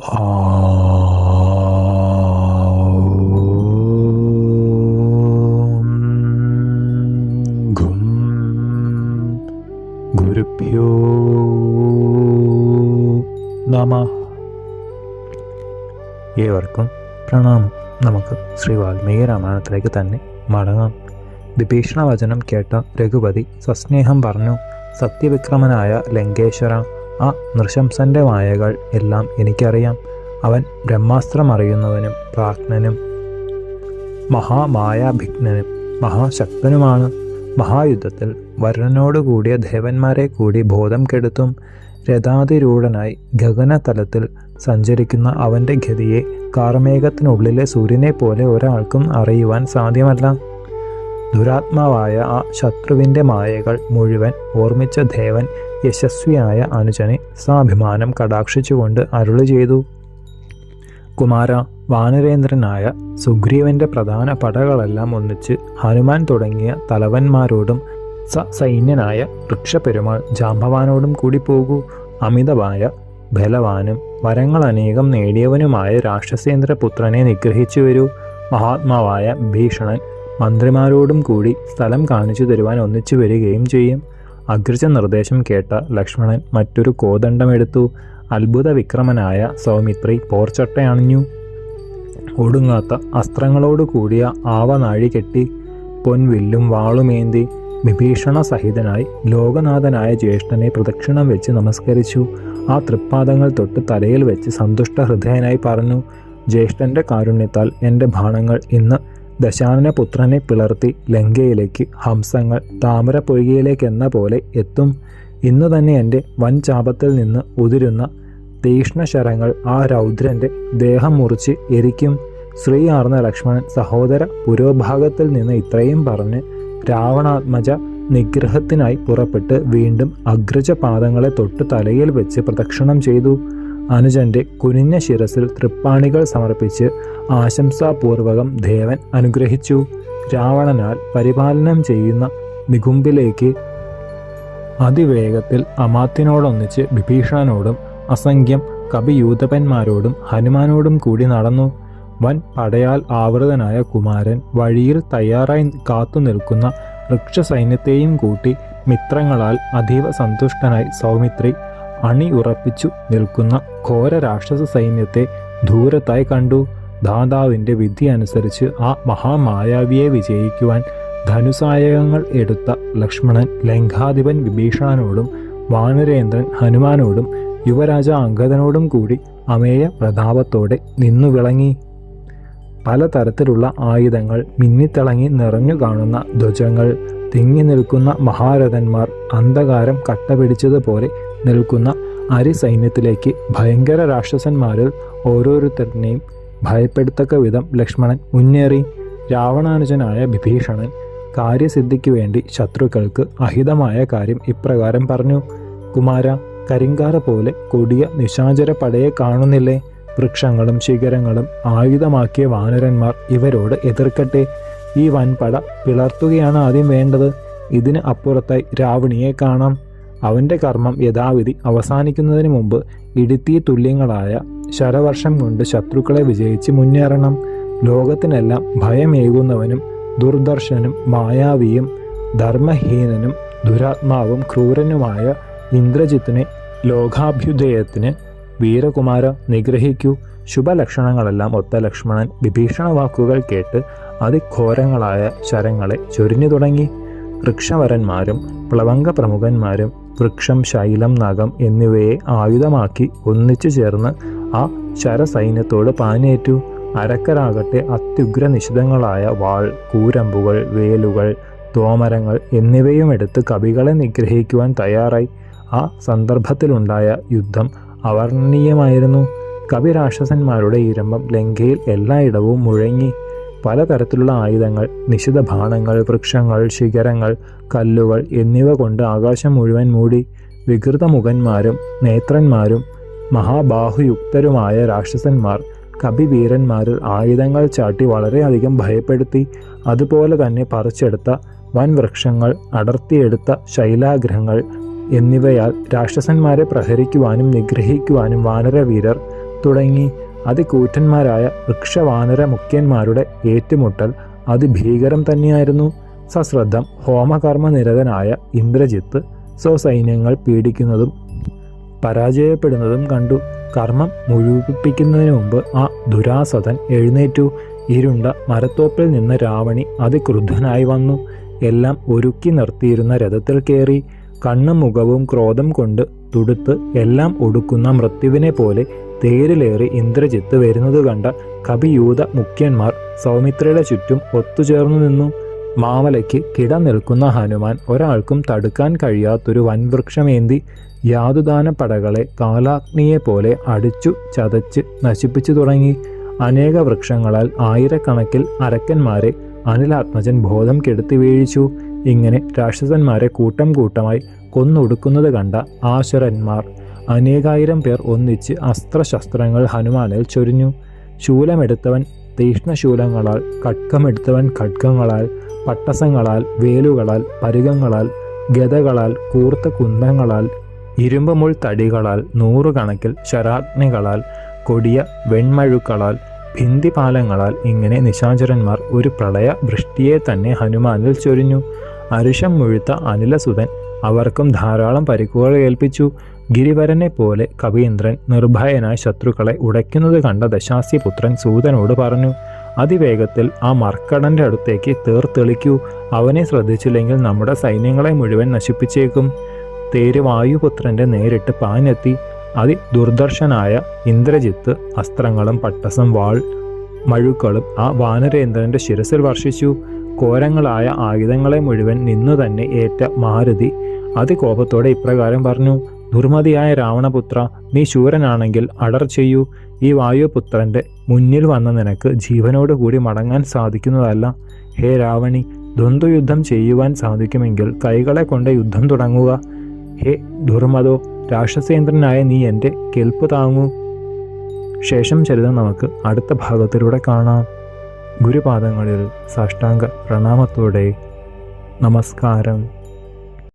ഗും ഗുരുഭ്യോ നമ. ഏവർക്കും പ്രണാമം. നമുക്ക് ശ്രീ വാൽമീകി രാമായണത്തിലേക്ക് തന്നെ മടങ്ങാം. വിഭീഷണ വചനം കേട്ട രഘുപതി സസ്നേഹം പറഞ്ഞു. സത്യവിക്രമനായ ലങ്കേശ്വര ആ നൃശംസന്റെ മായകൾ എല്ലാം എനിക്കറിയാം. അവൻ ബ്രഹ്മാസ്ത്രം അറിയുന്നവനും പ്രാജ്ഞനും മഹാമായാഭിഘ്നനും മഹാശക്തനുമാണ്. മഹായുദ്ധത്തിൽ വരുണനോടുകൂടിയ ദേവന്മാരെ കൂടി ബോധം കെടുത്തും രഥാതിരൂഢനായി ഗഗനതലത്തിൽ സഞ്ചരിക്കുന്ന അവന്റെ ഗതിയെ കാർമേഘത്തിനുള്ളിലെ സൂര്യനെ പോലെ ഒരാൾക്കും അറിയുവാൻ സാധ്യമല്ല. ദുരാത്മാവായ ആ ശത്രുവിന്റെ മായകൾ മുഴുവൻ ഓർമ്മിച്ച ദേവൻ യശസ്വിയായ അനുജനെ സാഭിമാനം കടാക്ഷിച്ചുകൊണ്ട് അരുളി ചെയ്തു. കുമാര വാനരേന്ദ്രനായ സുഗ്രീവന്റെ പ്രധാന പടകളെല്ലാം ഒന്നിച്ച് ഹനുമാൻ തുടങ്ങിയ തലവന്മാരോടും സൈന്യനായ വൃക്ഷപെരുമാൾ ജാമ്പവാനോടും കൂടി പോകൂ. അമിതമായ ബലവാനും വരങ്ങൾ അനേകം നേടിയവനുമായ രാക്ഷസേന്ദ്രപുത്രനെ നിഗ്രഹിച്ചു വരൂ. മഹാത്മാവായ ഭീഷണൻ മന്ത്രിമാരോടും കൂടി സ്ഥലം കാണിച്ചു തരുവാൻ ഒന്നിച്ചു വരികയും ചെയ്യും. അഗ്രജ നിർദ്ദേശം കേട്ട ലക്ഷ്മണൻ മറ്റൊരു കോദണ്ഡമെടുത്തു. അത്ഭുത വിക്രമനായ സൗമിത്രി പോർച്ചട്ടയണിഞ്ഞു ഒടുങ്ങാത്ത അസ്ത്രങ്ങളോട് കൂടിയ ആവനാഴി കെട്ടി പൊൻവില്ലും വാളുമേന്തി വിഭീഷണ സഹിതനായി ലോകനാഥനായ ജ്യേഷ്ഠനെ പ്രദക്ഷിണം വെച്ച് നമസ്കരിച്ചു. ആ തൃപ്പാദങ്ങൾ തൊട്ട് തലയിൽ വെച്ച് സന്തുഷ്ട ഹൃദയനായി പറഞ്ഞു ജ്യേഷ്ഠന്റെ കാരുണ്യത്താൽ എന്റെ ഭാണങ്ങൾ ഇന്ന് ദശാനന പുത്രനെ പിളർത്തി ലങ്കയിലേക്ക് ഹംസങ്ങൾ താമര പൊയ്കയിലേക്ക് എന്ന പോലെ എത്തും. ഇന്നു തന്നെ എന്റെ വൻ ചാപത്തിൽ നിന്ന് ഉതിരുന്ന തീക്ഷ്ണശരങ്ങൾ ആ രൗദ്രന്റെ ദേഹം മുറിച്ച് എരിക്കും. ശ്രീ ആർന്ന ലക്ഷ്മണൻ സഹോദര പുരോഭാഗത്തിൽ നിന്ന് ഇത്രയും പറഞ്ഞ് രാവണാത്മജ നിഗ്രഹത്തിനായി പുറപ്പെട്ട് വീണ്ടും അഗ്രജ പാദങ്ങളെ തൊട്ട് തലയിൽ വെച്ച് പ്രദക്ഷിണം ചെയ്തു. അനുജന്റെ കുനിഞ്ഞ ശിരസിൽ തൃപ്പാണികൾ സമർപ്പിച്ച് ആശംസാപൂർവകം ദേവൻ അനുഗ്രഹിച്ചു. രാവണനാൽ പരിപാലനം ചെയ്യുന്ന നികുമ്പിലേക്ക് അതിവേഗത്തിൽ അമാത്യനോടൊന്നിച്ച് വിഭീഷണനോടും അസംഖ്യം കവിയൂതപന്മാരോടും ഹനുമാനോടും കൂടി നടന്നു. വൻ പടയാൽ ആവൃതനായ കുമാരൻ വഴിയിൽ തയ്യാറായി കാത്തു നിൽക്കുന്ന വൃക്ഷസൈന്യത്തെയും കൂട്ടി മിത്രങ്ങളാൽ അതീവ സന്തുഷ്ടനായി സൗമിത്രി അണി ഉറപ്പിച്ചു നിൽക്കുന്ന ഘോര രാക്ഷസ സൈന്യത്തെ ദൂരത്തായി കണ്ടു. ദാതാവിന്റെ വിധി അനുസരിച്ച് ആ മഹാമായാവിയെ വിജയിക്കുവാൻ ധനുസായകങ്ങൾ എടുത്ത ലക്ഷ്മണൻ ലങ്കാധിപൻ വിഭീഷണനോടും വാനരേന്ദ്രൻ ഹനുമാനോടും യുവരാജ അങ്കദനോടും കൂടി അമേയ പ്രതാപത്തോടെ നിന്നു വിളങ്ങി പലതരത്തിലുള്ള ആയുധങ്ങൾ മിന്നിത്തിളങ്ങി നിറഞ്ഞു കാണുന്ന ധ്വജങ്ങൾ തിങ്ങി നിൽക്കുന്ന മഹാരഥന്മാർ അന്ധകാരം കട്ടപിടിച്ചതുപോലെ നിൽക്കുന്ന അരിസൈന്യത്തിലേക്ക് ഭയങ്കര രാക്ഷസന്മാരിൽ ഓരോരുത്തരുടെയും ഭയപ്പെടുത്തക്ക വിധം ലക്ഷ്മണൻ മുന്നേറി. രാവണാനുജനായ വിഭീഷണൻ കാര്യസിദ്ധിക്ക് വേണ്ടി ശത്രുക്കൾക്ക് അഹിതമായ കാര്യം ഇപ്രകാരം പറഞ്ഞു. കുമാര കരിങ്കാര പോലെ കൊടിയ നിശാചര പടയെ കാണുന്നില്ലേ? വൃക്ഷങ്ങളും ശിഖരങ്ങളും ആയുധമാക്കിയ വാനരന്മാർ ഇവരോട് എതിർക്കട്ടെ. ഈ വൻപട പിളർത്തുകയാണ് ആദ്യം വേണ്ടത്. ഇതിന് അപ്പുറത്തായി രാവണിയെ കാണാം. അവന്റെ കർമ്മം യഥാവിധി അവസാനിക്കുന്നതിന് മുമ്പ് ഇടുത്തിയ തുല്യങ്ങളായ ശരവർഷം കൊണ്ട് ശത്രുക്കളെ വിജയിച്ച് മുന്നേറണം. ലോകത്തിനെല്ലാം ഭയമേകുന്നവനും ദുർദർശനും മായാവിയും ധർമ്മഹീനനും ദുരാത്മാവും ക്രൂരനുമായ ഇന്ദ്രജിത്തിനെ ലോകാഭ്യുദയത്തിന് വീരകുമാര നിഗ്രഹിക്കൂ. ശുഭലക്ഷണങ്ങളെല്ലാം ഒത്ത ലക്ഷ്മണൻ വിഭീഷണ വാക്കുകൾ കേട്ട് അതിഘോരങ്ങളായ ശരങ്ങളെ ചൊരിഞ്ഞു തുടങ്ങി. വൃക്ഷവരന്മാരും പ്ലവങ്ക പ്രമുഖന്മാരും വൃക്ഷം ശൈലം നഖം എന്നിവയെ ആയുധമാക്കി ഒന്നിച്ചു ചേർന്ന് ആ ശരസൈന്യത്തോട് പാനേറ്റു അരക്കരാകട്ടെ അത്യുഗ്ര നിശിതങ്ങളായ വാൾ കൂരമ്പുകൾ വേലുകൾ തോമരങ്ങൾ എന്നിവയും എടുത്ത് കവികളെ നിഗ്രഹിക്കുവാൻ തയ്യാറായി. ആ സന്ദർഭത്തിലുണ്ടായ യുദ്ധം അവർണീയമായിരുന്നു. കവിരാക്ഷസന്മാരുടെ ഇരമ്പം ലങ്കയിൽ എല്ലായിടവും മുഴങ്ങി. പലതരത്തിലുള്ള ആയുധങ്ങൾ നിശിത ബാണങ്ങൾ വൃക്ഷങ്ങൾ ശിഖരങ്ങൾ കല്ലുകൾ എന്നിവ കൊണ്ട് ആകാശം മുഴുവൻ മൂടി വികൃതമുഖന്മാരും നേത്രന്മാരും മഹാബാഹുയുക്തരുമായ രാക്ഷസന്മാർ കപിവീരന്മാരിൽ ആയുധങ്ങൾ ചാട്ടി വളരെയധികം ഭയപ്പെടുത്തി അതുപോലെ തന്നെ പറിച്ചെടുത്ത വൻ വൃക്ഷങ്ങൾ അടർത്തിയെടുത്ത ശൈലാഗ്രഹങ്ങൾ എന്നിവയാൽ രാക്ഷസന്മാരെ പ്രഹരിക്കുവാനും നിഗ്രഹിക്കുവാനും വാനരവീരർ തുടങ്ങി അതികൂറ്റന്മാരായ വൃക്ഷവാനര മുഖ്യന്മാരുടെ ഏറ്റുമുട്ടൽ അതിഭീകരം തന്നെയായിരുന്നു. സശ്രദ്ധം ഹോമകർമ്മ നിരതനായ ഇന്ദ്രജിത്ത് സ്വസൈന്യങ്ങൾ പീഡിക്കുന്നതും പരാജയപ്പെടുന്നതും കണ്ടു. കർമ്മം മുഴുവിപ്പിക്കുന്നതിന് മുമ്പ് ആ ദുരാസതൻ എഴുന്നേറ്റു. ഇരുണ്ട മരത്തോപ്പിൽ നിന്ന് രാവണി അതിക്രുദ്ധനായി വന്നു. എല്ലാം ഒരുക്കി നിർത്തിയിരുന്ന രഥത്തിൽ കയറി. കണ്ണും മുഖവും ക്രോധം കൊണ്ട് തുടുത്ത് എല്ലാം ഒടുക്കുന്ന മൃത്യുവിനെ പോലെ തേരിലേറി ഇന്ദ്രജിത്ത് വരുന്നത് കണ്ട കവിയൂത മുഖ്യന്മാർ സൗമിത്രയുടെ ചുറ്റും ഒത്തുചേർന്നു നിന്നു. മാമലയ്ക്ക് കിടനിൽക്കുന്ന ഹനുമാൻ ഒരാൾക്കും തടുക്കാൻ കഴിയാത്തൊരു വൻവൃക്ഷമേന്തി യാതുദാന പടകളെ കാലാഗ്നിയെ പോലെ അടിച്ചു ചതച്ച് നശിപ്പിച്ചു തുടങ്ങി. അനേക വൃക്ഷങ്ങളാൽ ആയിരക്കണക്കിൽ അരക്കന്മാരെ അനിലാത്മജൻ ബോധം കെടുത്തി വീഴിച്ചു. ഇങ്ങനെ രാക്ഷസന്മാരെ കൂട്ടം കൂട്ടമായി കൊന്നൊടുക്കുന്നത് കണ്ട ആശുരന്മാർ അനേകായിരം പേർ ഒന്നിച്ച് അസ്ത്രശസ്ത്രങ്ങൾ ഹനുമാനിൽ ചൊരിഞ്ഞു. ശൂലമെടുത്തവൻ തീക്ഷ്ണശൂലങ്ങളാൽ ഖഡ്ഗമെടുത്തവൻ ഖഡ്ഗങ്ങളാൽ പട്ടസങ്ങളാൽ വേലുകളാൽ പരുകങ്ങളാൽ ഗതകളാൽ കൂർത്ത കുന്തങ്ങളാൽ ഇരുമ്പുമുൾ തടികളാൽ നൂറുകണക്കിൽ ശരാഗ്നികളാൽ കൊടിയ വെൺമഴുക്കളാൽ ഭിന്തിപാലങ്ങളാൽ ഇങ്ങനെ നിശാചരന്മാർ ഒരു പ്രളയ വൃഷ്ടിയെ തന്നെ ഹനുമാനിൽ ചൊരിഞ്ഞു. അരിശം മുഴുത്ത അനിലസുതൻ അവർക്കും ധാരാളം പരിക്കുകൾ ഏൽപ്പിച്ചു. ഗിരിവരനെ പോലെ കവീന്ദ്രൻ നിർഭയനായ ശത്രുക്കളെ ഉടയ്ക്കുന്നത് കണ്ട ദശാസ്യപുത്രൻ സൂതനോട് പറഞ്ഞു അതിവേഗത്തിൽ ആ മർക്കടന്റെ അടുത്തേക്ക് തേർത്തെളിക്കൂ അവനെ ശ്രദ്ധിച്ചില്ലെങ്കിൽ നമ്മുടെ സൈന്യങ്ങളെ മുഴുവൻ നശിപ്പിച്ചേക്കും. തേര് വായുപുത്രന്റെ നേരിട്ട് പാഞ്ഞെത്തി. അതി ദുർദർശനായ ഇന്ദ്രജിത്ത് അസ്ത്രങ്ങളും പട്ടസം വാൾ മഴുക്കളും ആ വാനരേന്ദ്രന്റെ ശിരസിൽ വർഷിച്ചു. കോരങ്ങളായ ആയുധങ്ങളെ മുഴുവൻ നിന്നു തന്നെ ഏറ്റ മാരുതി. അതികോപത്തോടെ ഇപ്രകാരം പറഞ്ഞു ദുർമതിയായ രാവണപുത്ര നീ ശൂരനാണെങ്കിൽ അടർ ചെയ്യൂ. ഈ വായുപുത്രന്റെ മുന്നിൽ വന്ന നിനക്ക് ജീവനോടുകൂടി മടങ്ങാൻ സാധിക്കുന്നതല്ല. ഹേ രാവണി ദ്വന്ദ്വയുദ്ധം ചെയ്യുവാൻ സാധിക്കുമെങ്കിൽ കൈകളെ കൊണ്ട് യുദ്ധം തുടങ്ങുക. ഹേ ദുർമതോ രാക്ഷസേന്ദ്രനായ നീ എന്റെ കെൽപ്പ് താങ്ങൂ. ശേഷം ചരിതം നമുക്ക് അടുത്ത ഭാഗത്തിലൂടെ കാണാം. ഗുരുപാദങ്ങളിൽ സാഷ്ടാംഗ പ്രണാമത്തോടെ നമസ്കാരം.